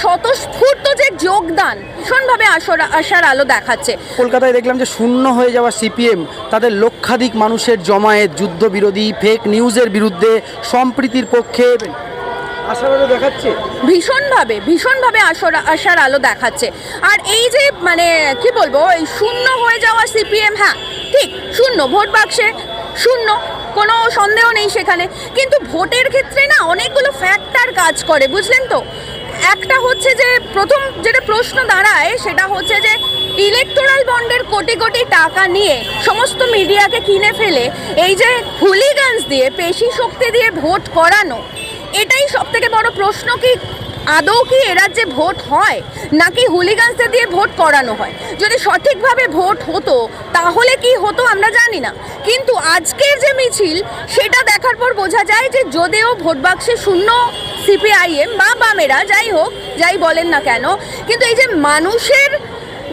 স্বতঃস্ফূর্ত যে যোগদান ভীষণভাবে আসর আশার আলো দেখাচ্ছে। কলকাতায় দেখলাম যে শূন্য হয়ে যাওয়া সিপিএম তাদের লক্ষাধিক মানুষের জমায়েত যুদ্ধবিরোধী ফেক নিউজের বিরুদ্ধে সম্প্রীতির পক্ষে আশাবাদও দেখাচ্ছে। ভীষণভাবে ভীষণভাবে আসর আশার আলো দেখাচ্ছে। আর এই যে মানে কি বলব এই শূন্য হয়ে যাওয়া সিপিএম হ্যাঁ ঠিক শূন্য ভোট বাক্সে শূন্য কোনো সন্দেহ নেই সেখানে। কিন্তু ভোটের ক্ষেত্রে না অনেকগুলো ফ্যাক্টর কাজ করে বুঝলেন তো? একটা হচ্ছে যে প্রথম যেটা প্রশ্ন দাঁড়ায়, সেটা হচ্ছে যে ইলেকটোরাল বন্ডের কোটি কোটি টাকা নিয়ে সমস্ত মিডিয়াকে কিনে ফেলে এই যে হুলিগান্স দিয়ে, পেশি শক্তি দিয়ে ভোট করানো, এটাই সব থেকে বড় প্রশ্ন কি? আদৌ কি এ রাজ্যে ভোট হয়? নাকি হুলিগান্সদের দিয়ে ভোট করানো হয়? যদি সঠিকভাবে ভোট হতো, তাহলে কি হতো আমরা জানি না। কিন্তু আজকের যে মিছিল, সেটা দেখার পর বোঝা যায় যে যদিও ভোট বাক্সে শূন্য সিপিআইএম বা বামেরা, যাই হোক, যাই বলেন না কেন, কিন্তু এই যে মানুষের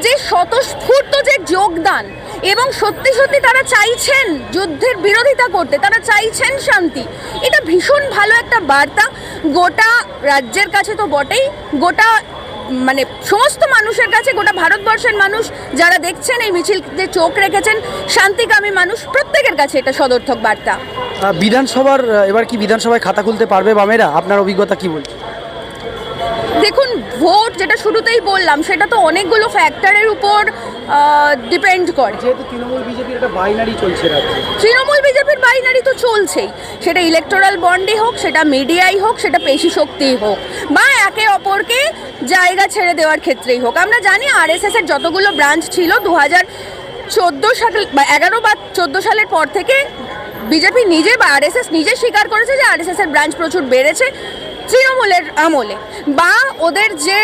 যে স্বতঃস্ফূর্ত যে যোগদান এবং সত্যি সত্যি তারা চাইছেন যুদ্ধের বিরোধিতা করতে, তারা চাইছেন শান্তি, এটা ভীষণ ভালো একটা বার্তা। গোটা রাজ্যের কাছে তো বটেই, গোটা মানে সমস্ত মানুষের কাছে, গোটা ভারতবর্ষের মানুষ যারা দেখছেন এই মিছিলতে চোখ রেখেছেন, শান্তিকামী মানুষ, প্রত্যেকের কাছে এটা সদর্থক বার্তা। বিধানসভার এবার কি বিধানসভায় খাতা খুলতে পারবে বামেরা? আপনার অভিজ্ঞতা কি বলছে? দেখুন ভোট যেটা শুরুতেই বললাম সেটা তো অনেকগুলো ফ্যাক্টরের উপর ডিপেন্ড করে। যেহেতু তৃণমূল বিজেপির একটা বাইনারি চলছে তৃণমূল বিজেপির বাইনারি তো চলছেই। সেটা ইলেকটোরাল বন্ডে হোক সেটা মিডিয়াই হোক সেটা পেশি শক্তিই হোক বা একে অপরকে জায়গা ছেড়ে দেওয়ার ক্ষেত্রেই হোক। আমরা জানি আরএসএস এর যতগুলো ব্রাঞ্চ ছিল দু হাজার চোদ্দ সাল বা এগারো বা চোদ্দ সালের পর থেকে বিজেপি নিজে বা আরএসএস নিজে স্বীকার করেছে যে আরএসএস এর ব্রাঞ্চ প্রচুর বেড়েছে তৃণমূলের আমলে। বা ওদের যে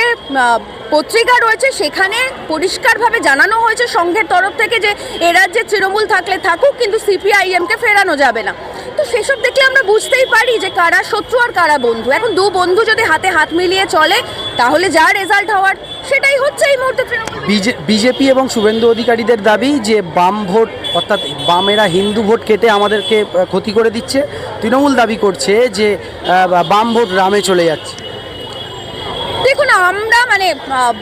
পত্রিকা রয়েছে সেখানে পরিষ্কারভাবে জানানো হয়েছে সংঘের তরফ থেকে যে এ রাজ্যে তৃণমূল থাকলে থাকুক, কিন্তু সিপিআইএমকে ফেরানো যাবে না। তো সেসব দেখলে আমরা বুঝতেই পারি যে কারা শত্রু আর কারা বন্ধু। এখন দু বন্ধু যদি হাতে হাত মিলিয়ে চলে, তাহলে যা রেজাল্ট হওয়ার সেটাই হচ্ছে এই মুহূর্তে বিজেপি এবং শুভেন্দু অধিকারীদের দাবি যে বাম ভোট, অর্থাৎ বামেরা হিন্দু ভোট কেটে আমাদেরকে ক্ষতি করে দিচ্ছে। তৃণমূল দাবি করছে যে বাম ভোট রামে চলে যাচ্ছে। দেখুন, আমরা মানে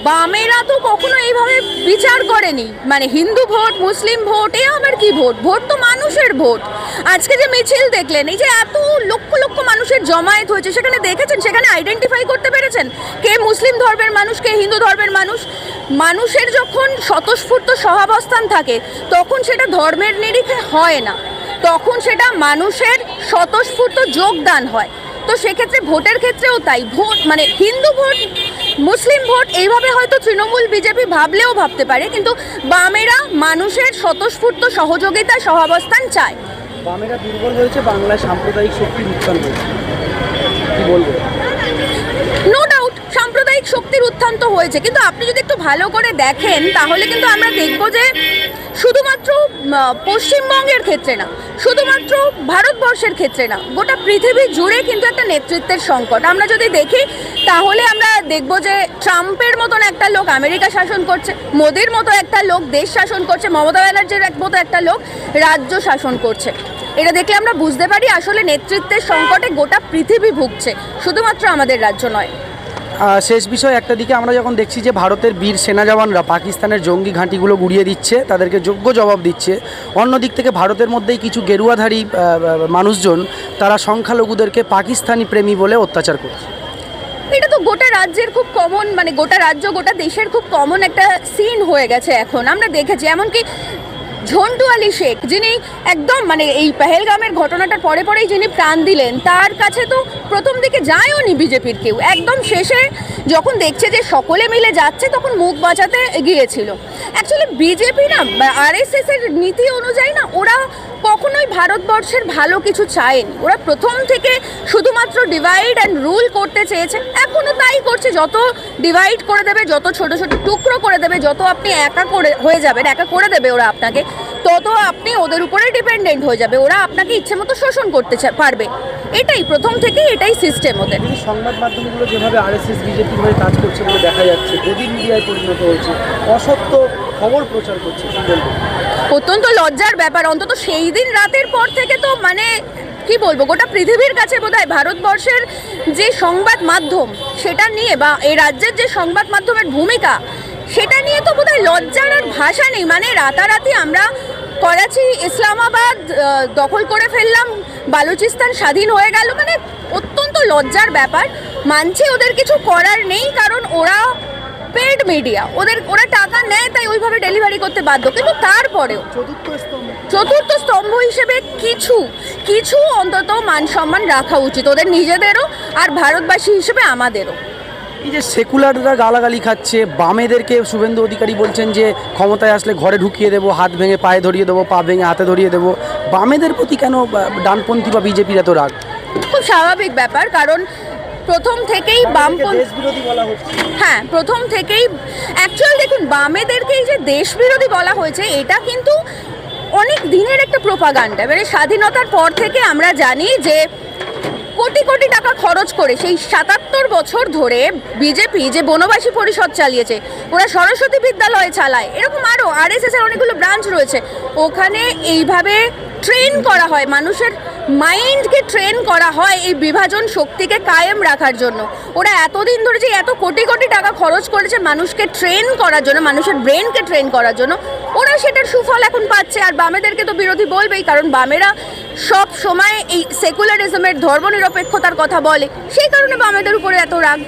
বামেরা তো কখনো এইভাবে বিচার করেনি। মানে হিন্দু ভোট, মুসলিম ভোট, এ আবার কি ভোট? ভোট তো মানুষের ভোট। আজকে যে মিছিল দেখলেন, এই যে এত লক্ষ লক্ষ মানুষের জমায়েত হয়েছে, সেখানে দেখেছেন, সেখানে আইডেন্টিফাই করতে পেরেছেন? কে মুসলিম ধর্মের মানুষ, কে হিন্দু ধর্মের মানুষ? মানুষের যখন স্বতঃস্ফূর্ত সহাবস্থান থাকে, তখন সেটা ধর্মের নিরিখে হয় না। তখন সেটা মানুষের স্বতঃস্ফূর্ত যোগদান হয়। তো সেক্ষেত্রে ভোটের ক্ষেত্রেও তাই। ভোট মানে হিন্দু ভোট, মুসলিম ভোট, এইভাবে হয়তো তৃণমূল, বিজেপি ভাবলেও ভাবতে পারে, কিন্তু বামেরা মানুষের স্বতঃস্ফূর্ত সহযোগিতা, সহাবস্থান চায়। বামেরা দুর্বল হয়েছে, বাংলায় সাম্প্রদায়িক শক্তির উত্থান হয়েছে। কি বলব? শক্তির হয়েছে। কিন্তু আপনি যদি একটু ভালো করে দেখেন, তাহলে কিন্তু আমরা দেখব যে শুধুমাত্র পশ্চিমবঙ্গের ক্ষেত্রে না, শুধুমাত্র ভারতবর্ষের ক্ষেত্রে না, গোটা পৃথিবী জুড়ে কিন্তু একটা নেতৃত্বের সংকট। আমরা যদি দেখি, তাহলে আমরা দেখব যে ট্রাম্পের মতন একটা লোক আমেরিকা শাসন করছে, মোদির মতো একটা লোক দেশ শাসন করছে, মমতা ব্যানার্জির মতো একটা লোক রাজ্য শাসন করছে। এটা দেখলে আমরা বুঝতে পারি, আসলে নেতৃত্বের সংকটে গোটা পৃথিবী ভুগছে, শুধুমাত্র আমাদের রাজ্য নয়। শেষ বিষয়, একটা দিকে আমরা যখন দেখছি যে ভারতের বীর সেনা জওয়ানরা পাকিস্তানের জঙ্গি ঘাঁটিগুলো গুড়িয়ে দিচ্ছে, তাদেরকে যোগ্য জবাব দিচ্ছে, অন্য দিক থেকে ভারতের মধ্যেই কিছু গেরুয়াধারী মানুষজন, তারা সংখ্যালঘুদেরকে পাকিস্তানি প্রেমী বলে অত্যাচার করছে। এটা তো গোটা রাজ্যের খুব কমন মানে গোটা রাজ্য, গোটা দেশের খুব কমন একটা সিন হয়ে গেছে এখন। আমরা দেখেছি, এমনকি ঝন্টু আলী শেখ, যিনি একদম মানে এই পেহেলগামের ঘটনাটার পরে পরেই যিনি প্রাণ দিলেন, তার কাছে তো প্রথম দিকে যায়ও নি বিজেপির কেউ। একদম শেষে যখন দেখছে যে সকলে মিলে যাচ্ছে, তখন মুখ বাঁচাতে গিয়েছিল। অ্যাকচুয়ালি বিজেপি না আরএসএস এর নীতি অনুযায়ী না, ওরা কখনোই ভারতবর্ষের ভালো কিছু চায়নি। ওরা প্রথম থেকে শুধুমাত্র ডিভাইড অ্যান্ড রুল করতে চেয়েছে। এখনও তাই করছে, যত ডিভাইড করে দেবে, যত ছোট ছোট টুকরো করে দেবে, যত আপনি একা করে, হয়ে যাবেন, একা করে দেবে ওরা আপনাকে, তত আপনি ওদের উপরে ডিপেন্ডেন্ট হয়ে যাবে। ওরা আপনাকে ইচ্ছে মতো শোষণ করতে পারবে। এটাই প্রথম থেকেই এটাই সিস্টেম ওদের। সংবাদ মাধ্যমগুলো যেভাবে আরএসএস বিজেপির হয়ে কাজ করছে বলে দেখা যাচ্ছে মিডিয়ায় পরিণত হয়েছে, অসত্য খবর প্রচার করছে অত্যন্ত লজ্জার ব্যাপার। অন্তত সেই দিন রাতের পর থেকে তো মানে কি বলব, গোটা পৃথিবীর কাছে বোধহয় ভারতবর্ষের যে সংবাদ মাধ্যম সেটা নিয়ে বা এই রাজ্যের যে সংবাদ মাধ্যমের ভূমিকা সেটা নিয়ে তো বোধহয় লজ্জার আর ভাষা নেই। মানে রাতারাতি আমরা করাচি, ইসলামাবাদ দখল করে ফেললাম, বালুচিস্তান স্বাধীন হয়ে গেল। মানে অত্যন্ত লজ্জার ব্যাপার। মানছি ওদের কিছু করার নেই, কারণ ওরা পেড মিডিয়া ওদের ওরা টাকা নেয় তাই ওইভাবে ডেলিভারি করতে বাধ্য। কিন্তু তারপরেও চতুর্থ স্তম্ভ। হিসেবে কিছু কিছু অন্তত মান সম্মান রাখা উচিত। ওদের নিজেদেরও আর ভারতবাসী হিসেবে আমাদেরও। এই যে সেকুলাররা গালাগালি খাচ্ছে বামেদেরকে শুভেন্দু অধিকারী বলছেন যে ক্ষমতায় আসলে ঘরে ঢুকিয়ে দেবো হাত ভেঙে পায়ে ধরিয়ে দেবো পা ভেঙে হাতে ধরিয়ে দেবো। বামেদের প্রতি কেন ডানপন্থী বা বিজেপির এত রাগ? খুব স্বাভাবিক ব্যাপার কারণ প্রথম থেকেই হচ্ছে। হ্যাঁ প্রথম থেকেই অ্যাকচুয়াল দেখুন বামেদেরকে এই যে দেশবিরোধী বলা হয়েছে এটা কিন্তু অনেক দিনের একটা প্রোপাগান্ডা মানে স্বাধীনতার পর থেকে আমরা জানি যে কোটি কোটি টাকা খরচ করে সেই সাতাত্তর বছর ধরে বিজেপি যে বনবাসী পরিষদ চালিয়েছে ওরা সরস্বতী বিদ্যালয় চালায় এরকম আরও আরএসএস এর অনেকগুলো ব্রাঞ্চ রয়েছে। ওখানে এইভাবে ট্রেন করা হয় মানুষের মাইন্ডকে ট্রেন করা হয় এই বিভাজন শক্তিকে কায়েম রাখার জন্য। ওরা এতদিন ধরে যে এত কোটি কোটি টাকা খরচ করেছে মানুষকে ট্রেন করার জন্য, মানুষের ব্রেনকে ট্রেন করার জন্য। ওরা সেটার সুফল এখন পাচ্ছে। আর বামেদেরকে তো বিরোধী বলবেই, কারণ বামেরা সব সময় এই সেকুলারিজমের ধর্মনিরপেক্ষতার কথা বলে। সেই কারণে বামেদের উপরে এত রাগ।